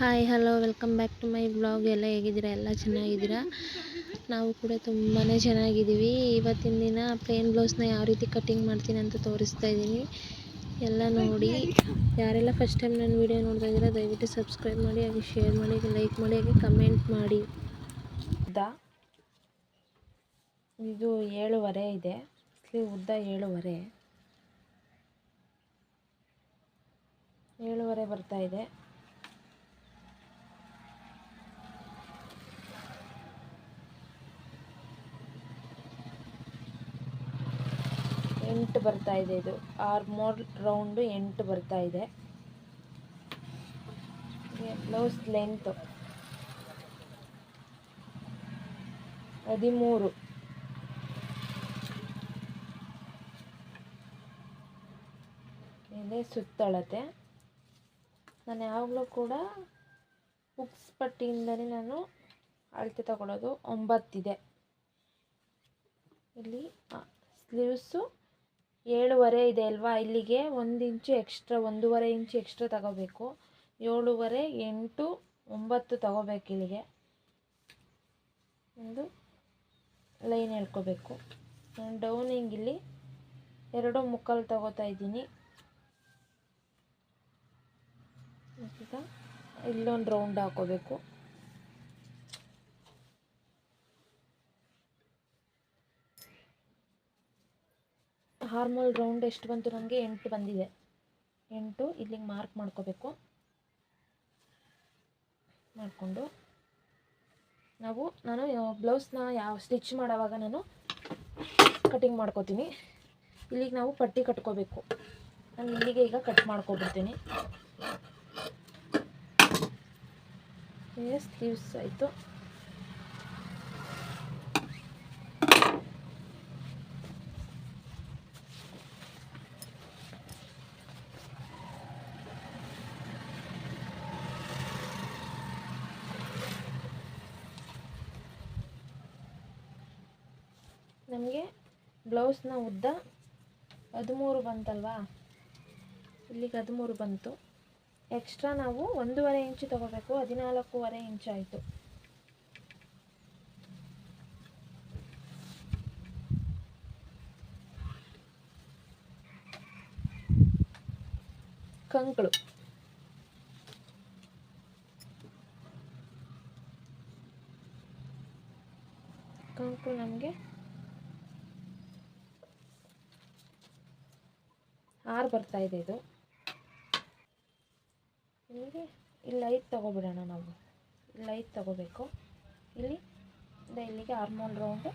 Hi, hello, welcome back to my blog. ಎಲ್ಲ ಹೇಗಿದ್ದೀರಾ? ಎಲ್ಲ ಚೆನ್ನಾಗಿದ್ದೀರಾ? ನಾವು ಕೂಡ ತುಂಬಾ ಚೆನ್ನಾಗಿದ್ದೀವಿ. ಇವತ್ತಿನ ದಿನ ಪ್ಲೇನ್ ಬ್ಲೌಸ್ನ ಯಾವ ರೀತಿ ಕಟ್ಟಿಂಗ್ ಮಾಡ್ತೀನಿ ಅಂತ ತೋರಿಸ್ತಾ ಇದ್ದೀನಿ. ಎಲ್ಲ ನೋಡಿ. ಯಾರೆಲ್ಲ ಫಸ್ಟ್ ಟೈಮ್ ನನ್ನ ವೀಡಿಯೋ ನೋಡ್ತಾ ಇದ್ದೀರಾ, ದಯವಿಟ್ಟು ಸಬ್ಸ್ಕ್ರೈಬ್ ಮಾಡಿ, ಹಾಗೆ ಶೇರ್ ಮಾಡಿ, ಹಾಗೆ ಲೈಕ್ ಮಾಡಿ, ಹಾಗೆ ಕಮೆಂಟ್ ಮಾಡಿ. ಉದ್ದ. ಇದು ಏಳುವರೆ ಇದೆ. ಉದ್ದ ಏಳುವರೆ. ಏಳುವರೆ ಬರ್ತಾ ಇದೆ. ಎಂಟು ಬರ್ತಾ ಇದೆ ಇದು. ಆರ್ಮೋರ್ ರೌಂಡು ಎಂಟು ಬರ್ತಾ ಇದೆ. Blouse length. ಹದಿಮೂರು. ಇದೆ ಸುತ್ತಳತೆ. ನಾನು ಯಾವಾಗಲೂ ಕೂಡ ಉಕ್ಸ್ ಪಟ್ಟಿಯಿಂದಲೇ ನಾನು ಅಳತೆ ತಗೊಳ್ಳೋದು ಒಂಬತ್ತಿದೆ. ಇಲ್ಲಿ ಸ್ಲೀವ್ಸು ಏಳುವರೆ ಇದೆ ಅಲ್ವಾ? ಇಲ್ಲಿಗೆ ಒಂದು ಇಂಚು ಎಕ್ಸ್ಟ್ರಾ ಒಂದೂವರೆ ಇಂಚು ಎಕ್ಸ್ಟ್ರಾ ತಗೋಬೇಕು. ಏಳುವರೆ ಎಂಟು ಒಂಬತ್ತು ತಗೋಬೇಕು ಇಲ್ಲಿಗೆ. ಒಂದು ಲೈನ್ ಹೇಳ್ಕೋಬೇಕು. ಡೌನಿಂಗ್ ಇಲ್ಲಿ ಎರಡು ಮುಕ್ಕಲ್ ತಗೋತಾ ಇದ್ದೀನಿ. ಇಲ್ಲೊಂದು ರೌಂಡ್ ಹಾಕೋಬೇಕು. ಹಾರ್ಮೋಲ್ ರೌಂಡ್ ಎಷ್ಟು ಬಂತು ನನಗೆ ಎಂಟು ಬಂದಿದೆ. ಎಂಟು, ಇಲ್ಲಿಗೆ ಮಾರ್ಕ್ ಮಾಡ್ಕೋಬೇಕು. ಮಾಡಿಕೊಂಡು. ನಾವು, ನಾನು ಬ್ಲೌಸ್ನ ಯಾವ, ಸ್ಟಿಚ್ ಮಾಡೋವಾಗ ನಾನು ಕಟಿಂಗ್ ಮಾಡ್ಕೋತೀನಿ. ಇಲ್ಲಿಗೆ ನಾವು ಪಟ್ಟಿ ಕಟ್ಕೋಬೇಕು. ನಾನು ಇಲ್ಲಿಗೆ ಈಗ ಕಟ್ ಮಾಡ್ಕೊಬಿಡ್ತೀನಿ. ಸ್ಲೀವ್ಸ್ ಆಯಿತು. ನಮಗೆ ಬ್ಲೌಸ್ನ ಉದ್ದ ಹದಿಮೂರು ಬಂತಲ್ವಾ? ಇಲ್ಲಿಗೆ ಹದಿಮೂರು ಬಂತು. ಎಕ್ಸ್ಟ್ರಾ ನಾವು ಒಂದೂವರೆ ಇಂಚು ತಗೋಬೇಕು, ಹದಿನಾಲ್ಕೂವರೆ ಇಂಚು ಆಯಿತು. ಕಂಕಳು. ಕಂಕು ನಮಗೆ ಆರು ಬರ್ತಾ ಇದೆ ಇದು. ಇಲ್ಲಿಗೆ ಇಲ್ಲಿ ಐದು ತೊಗೊಬಿಡೋಣ ನಾವು. ಇಲ್ಲಿ ಐದು ತೊಗೋಬೇಕು. ಇಲ್ಲಿ ಇಲ್ಲಿಗೆ ಹಾರ್ಮೋನ್ ರೌಂಡು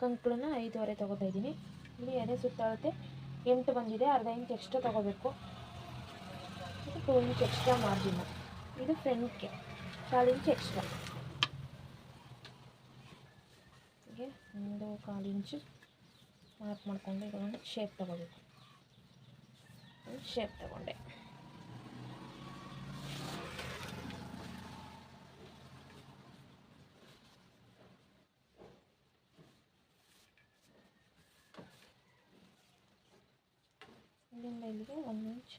ಕಂಕುಳನ್ನ ಐದುವರೆ ತೊಗೋತಾ ಇದ್ದೀನಿ. ಇಲ್ಲಿ ಎದೆ ಸುತ್ತಾಳುತ್ತೆ. ಎಂಟು ಬಂದಿದೆ, ಅರ್ಧ ಇಂಚ್ ಎಕ್ಸ್ಟ್ರಾ ತೊಗೋಬೇಕು. ಇದು ಟೂ ಇಂಚ್ ಎಕ್ಸ್ಟ್ರಾ ಮಾರ್ಜಿನ ಇದು ಫ್ರಂಟ್ಗೆ ಕಾಲು ಇಂಚ್ ಎಕ್ಸ್ಟ್ರಾ ಹೀಗೆ, ಒಂದು ಕಾಲು ಇಂಚು ಮಾರ್ಕ್ ಮಾಡಿಕೊಂಡು ಇದೊಂದು ಶೇಪ್ ತೊಗೋಬೇಕು. ಶೇಪ್ ತಗೊಂಡೆ. ಇಲ್ಲಿಂದ ಇಲ್ಲಿಗೆ ಒಂದು ಇಂಚ್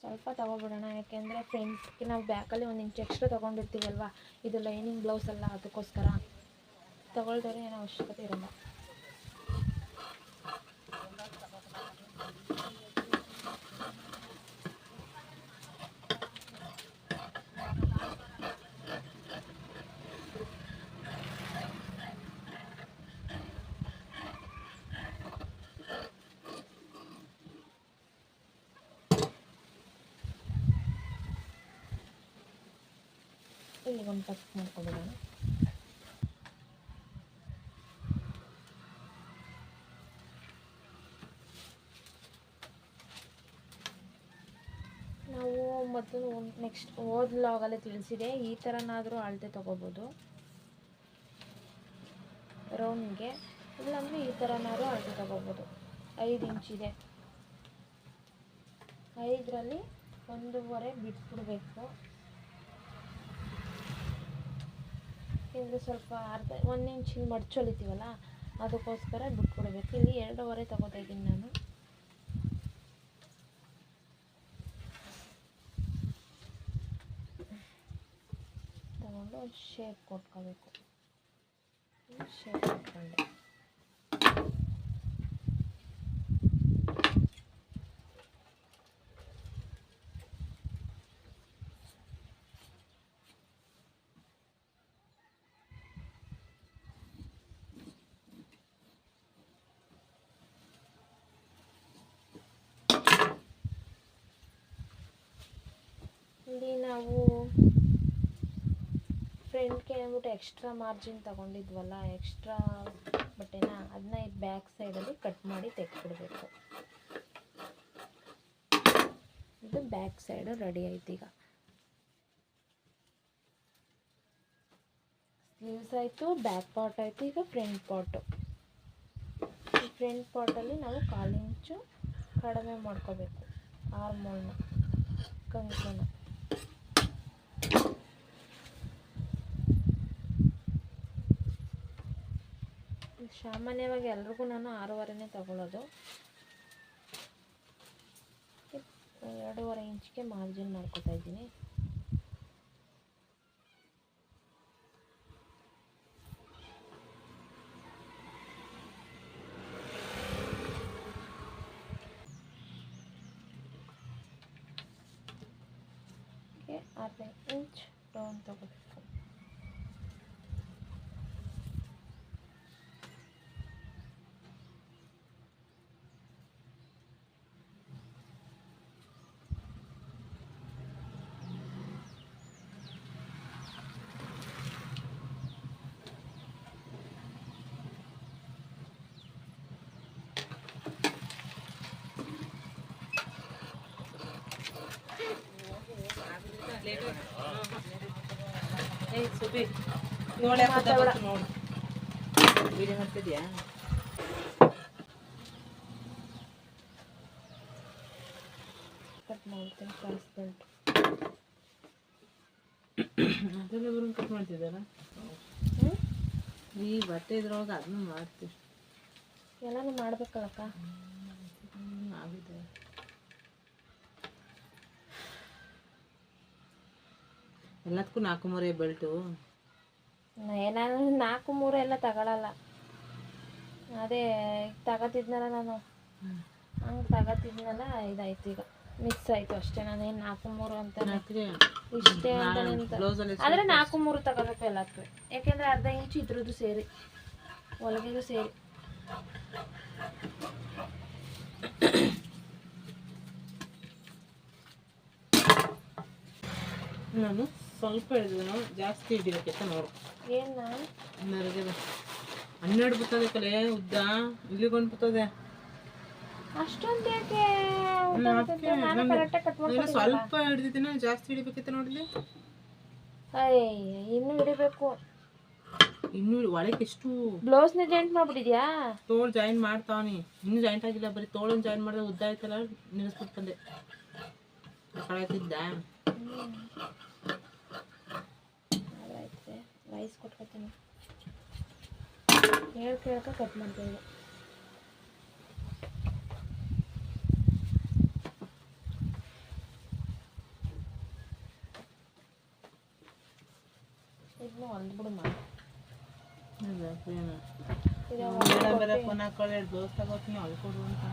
ಸ್ವಲ್ಪ ತಗೊಬಿಡೋಣ, ಯಾಕೆಂದರೆ ಫ್ರಂಟ್ಗೆ ನಾವು ಬ್ಯಾಕಲ್ಲಿ ಒಂದು ಇಂಚ್ ಎಕ್ಸ್ಟ್ರಾ ತೊಗೊಂಡಿರ್ತೀವಲ್ವ? ಇದು ಲೈನಿಂಗ್ ಬ್ಲೌಸ್ ಅಲ್ಲ, ಅದಕ್ಕೋಸ್ಕರ. ತಗೊಳ್ದರೆ ಏನೋ ಅವಶ್ಯಕತೆ ಇರಲ್ಲ. ಇಲ್ಲಿ ಒಂದು ಟಚ್ ಮಾಡ್ಕೊಂಡಿದ್ದಾನೆ ನಾವು ಮತ್ತು ನೆಕ್ಸ್ಟ್ ಓದ್ ಲಾಗಲ್ಲೇ ತಿಳಿಸಿದೆ. ಈ ಥರನಾದರೂ ಅಳತೆ ತೊಗೋಬೋದು. ರೌಂಡ್ಗೆ ಇಲ್ಲಾಂದರೆ ಈ ಥರನಾದರೂ ಅಳತೆ ತೊಗೋಬೋದು. ಐದು ಇಂಚಿದೆ ಐದರಲ್ಲಿ ಒಂದೂವರೆ ಬಿಟ್ಬಿಡ್ಬೇಕು. ಇದು ಸ್ವಲ್ಪ ಅರ್ಧ, ಒಂದು ಇಂಚಿನ ಮಡ್ಚೊಳಿತೀವಲ್ಲ ಅದಕ್ಕೋಸ್ಕರ ಬಿಟ್ಕೊಡ್ಬೇಕು ಇಲ್ಲಿ ಎರಡೂವರೆ ತಗೋತಾ ಇದ್ದೀನಿ ನಾನು. ತಗೊಂಡು ಶೇಪ್ ಕೊಟ್ಕೋಬೇಕು. ಶೇಪ್ ಕೊಟ್ಕೊಂಡೆ. ಇಲ್ಲಿ ನಾವು ಫ್ರಂಟ್ಗೆ ಅಂದ್ಬಿಟ್ಟು ಎಕ್ಸ್ಟ್ರಾ ಮಾರ್ಜಿನ್ ತಗೊಂಡಿದ್ವಲ್ಲ ಎಕ್ಸ್ಟ್ರಾ ಬಟ್ಟೆನ ಅದನ್ನ ಈ ಬ್ಯಾಕ್ ಸೈಡಲ್ಲಿ ಕಟ್ ಮಾಡಿ ತೆಗೆದ್ಬಿಡ್ಬೇಕು. ಇದು ಬ್ಯಾಕ್ ಸೈಡು ರೆಡಿ ಆಯ್ತು ಈಗ. ಸ್ಲೀವ್ಸ್ ಆಯಿತು ಬ್ಯಾಕ್ ಪಾರ್ಟ್ ಆಯಿತು, ಈಗ ಫ್ರಂಟ್ ಪಾಟು ಈ ಫ್ರಂಟ್ ಪಾಟಲ್ಲಿ ನಾವು ಕಾಲಿಂಚು ಕಡಿಮೆ ಮಾಡ್ಕೋಬೇಕು ಆರ್ಮೋಲ್ನ ಕಂಕಣ ಸಾಮಾನ್ಯವಾಗಿ ಎಲ್ರಿಗೂ ನಾನು ಆರೂವರೆನೇ ತಗೊಳ್ಳೋದು ಎರಡೂವರೆ ಇಂಚ್ಗೆ ಮಾರ್ಜಿನ್ ಮಾಡ್ಕೊತಾ ಇದ್ದೀನಿ. ಗೆ ಅರ್ಧ ಇಂಚ್ ಡೌನ್ ತಗೋಬೇಕು ಏಯ್ ಸುಬಿ ನೋಡ್ಯಾಕ ಮಾತಾಡ. ನೋಡು ವಿಡಿಯೋ ಮಾಡ್ತಿದ್ಯಾ ಕಟ್ ಮಾಡ್ತೀನಿ ಕ್ರಾಸ್ ಬೆಲ್ಟ್ ಅದನ್ನ ಕಟ್ ಮಾಡ್ತಿದ್ದಾರ? ಈ ಬಟ್ಟೆ ಇದ್ರೊಳಗೆ ಅದನ್ನ ಮಾಡ್ತೀವಿ. ಎಲ್ಲಾನು ಮಾಡ್ಬೇಕಲ್ಲಕ್ಕ ಆಗಿದೆ. ಎಲ್ಲದಕ್ಕೂ ನಾಲ್ಕು ಮೂರೇ ಬೆಲ್ಟು. ಏನಾದ್ರು ನಾನು ನಾಲ್ಕು ಮೂರು ಎಲ್ಲ ತಗೊಳಲ್ಲ. ಅದೇ ತಗೋತಿದ್ನಲ್ಲ ನಾನು. ಹಂಗೆ ತಗೋತಿದ್ನಲ್ಲ ಇದಾಯ್ತು ಈಗ. ಮಿಕ್ಸ್ ಆಯ್ತು ಅಷ್ಟೇ ನಾನೇನು ನಾಲ್ಕು ಮೂರು ಅಂತ ಇಷ್ಟೇ ಅಂತ. ಆದರೆ ನಾಲ್ಕು ಮೂರು ತಗೋಬೇಕು ಎಲ್ಲದಕ್ಕೂ. ಯಾಕೆಂದರೆ ಅರ್ಧ ಇಂಚು ಇದ್ರದ್ದು ಸೇರಿ ಒಳಗಿದು ಸೇರಿ. ನಾನು ಸ್ವಲ್ಪ ಹಿಡಿದ್ರು ಜಾಸ್ತಿ ಹಿಡಿಬೇಕಿತ್ತ ನೋಡು ಹನ್ನೆರಡು ಬರ್ತದೆ ಕಲೆ ಉದ್ದ? ಇಲ್ಲಿಗೊಂದು ಬರ್ತದೆ ಅಷ್ಟೊಂದು ಸ್ವಲ್ಪ ಹಿಡಿದಿದ್ದೀನಿ ಜಾಸ್ತಿ ಹಿಡಿಬೇಕಿತ್ತ ನೋಡ್ಲಿ ಇನ್ನು ಇನ್ನೂ ಹಿಡಿಬೇಕು. ಇನ್ನು ಒಳಗೆ ಎಷ್ಟು ಬ್ಲೌಸ್ನ ಜಾಯಿಂಟ್ ಮಾಡ್ಬಿಟ್ಟಿದ್ಯಾ? ತೋಳು ಜಾಯಿನ್ ಮಾಡ್ತಾವನಿ. ಇನ್ನು ಜಾಯಿಂಟ್ ಆಗಿಲ್ಲ ಬರೀ ತೋಳನ್ ಜಾಯಿನ್ ಮಾಡಿದ್ರೆ ಉದ್ದ ಆಯ್ತಲ್ಲ ನಿಲ್ಲಿಸ್ಬಿಟ್ಟು ಬಂದೆ. ಕಡೆ ಆಯ್ತಿದ್ದ ಆಯ್ತು ರೈಸ್ ಕೊಟ್ಕೊತೀನಿ ಹೇಳ್ ಕೇಳ್ಕ ಕಟ್ ಮಾಡ್ತೀನಿ ಇದನ್ನು ಹೊಲ್ದ್ಬಿಡು ಮಾಡಿ ಅದೇ ಪ್ರಿಯನ ಇದು ಬೇಡ ಬೇರೆ ಫೋನ್ ಹಾಕೊಳ್ಳಿ ಎರಡು ಬ್ಲೌಸ್ ತಗೋತೀನಿ ಹೊಲ್ಕೊಡು ಅಂತ